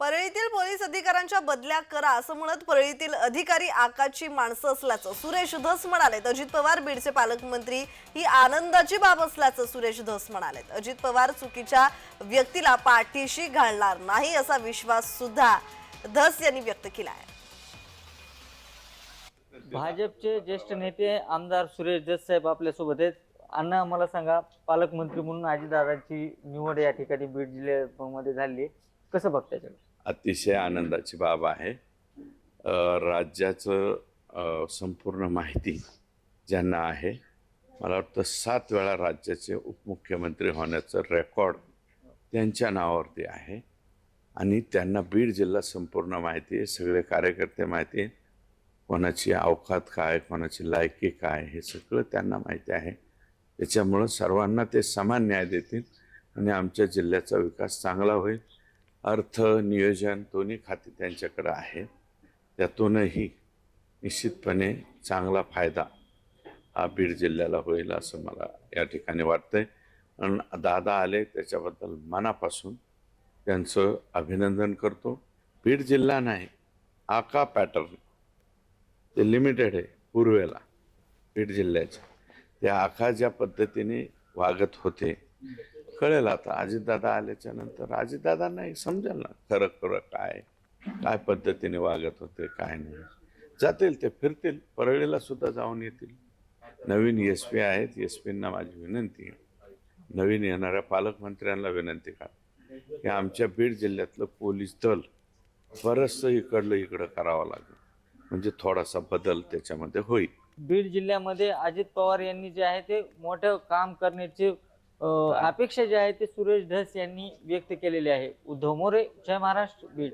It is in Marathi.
परळीतील पोलीस अधिकाऱ्यांच्या बदल्या करा असं म्हणत परळीतील अधिकारी आकाची माणसं असल्याचं सुरेश धस म्हणाले अजित पवार बीडचे पालकमंत्री ही आनंदाची बाब असल्याचं सुरेश धस म्हणाले अजित पवार चुकीच्या व्यक्तीला पाठीशी घालणार नाही असा विश्वास सुद्धा धस यांनी व्यक्त केला आहे. भाजपचे ज्येष्ठ नेते आमदार सुरेश धस साहेब आपल्यासोबत आहेत. अण्णा मला सांगा पालकमंत्री म्हणून अजितदादांची निवड या ठिकाणी बीड जिल्ह्यामध्ये झाली कसं बघता त्याच्याकडे अतिशय आनंदाची बाब आहे. राज्याचं संपूर्ण माहिती ज्यांना आहे मला वाटतं सात वेळा राज्याचे उपमुख्यमंत्री होण्याचं रेकॉर्ड त्यांच्या नावावरती आहे. आणि त्यांना बीड जिल्हा संपूर्ण माहिती आहे सगळे कार्यकर्ते माहिती आहे कोणाची अवकात काय कोणाची लायकी काय हे सगळं त्यांना माहिती आहे. त्याच्यामुळं सर्वांना ते समान न्याय देतील आणि आमच्या जिल्ह्याचा विकास चांगला होईल. अर्थ नियोजन दोन्ही खाती त्यांच्याकडे आहे. त्यातूनही निश्चितपणे चांगला फायदा हा बीड जिल्ह्याला होईल असं मला या ठिकाणी वाटतंय. आणि दादा आले त्याच्याबद्दल मनापासून त्यांचं अभिनंदन करतो. बीड जिल्हा नाही आका पॅटर्न ते लिमिटेड आहे पूर्वेला बीड जिल्ह्याच्या त्या आखा ज्या पद्धतीने वागत होते कळेल आता. अजितदादा आल्याच्यानंतर अजितदादांना समजेल ना खरं खरं काय काय पद्धतीने वागत होते काय नाही. जातील ते फिरतील. परळीला सुद्धा जाऊन येतील. नवीन एस पी आहेत. एस पींना माझी विनंती आहे. नवीन येणाऱ्या पालकमंत्र्यांना विनंती करा. की आमच्या बीड जिल्ह्यातलं पोलीस दल बरंचसं इकडलं इकडं करावं लागेल. म्हणजे थोडासा बदल त्याच्यामध्ये होईल. बीड जिल्ह्यामध्ये अजित पवार यांनी जे आहे ते मोठं काम करण्याची अपेक्षा जी आहे ते सुरेश धस यांनी व्यक्त केलेली आहे. उद्धव मोरे जय महाराष्ट्र बीड.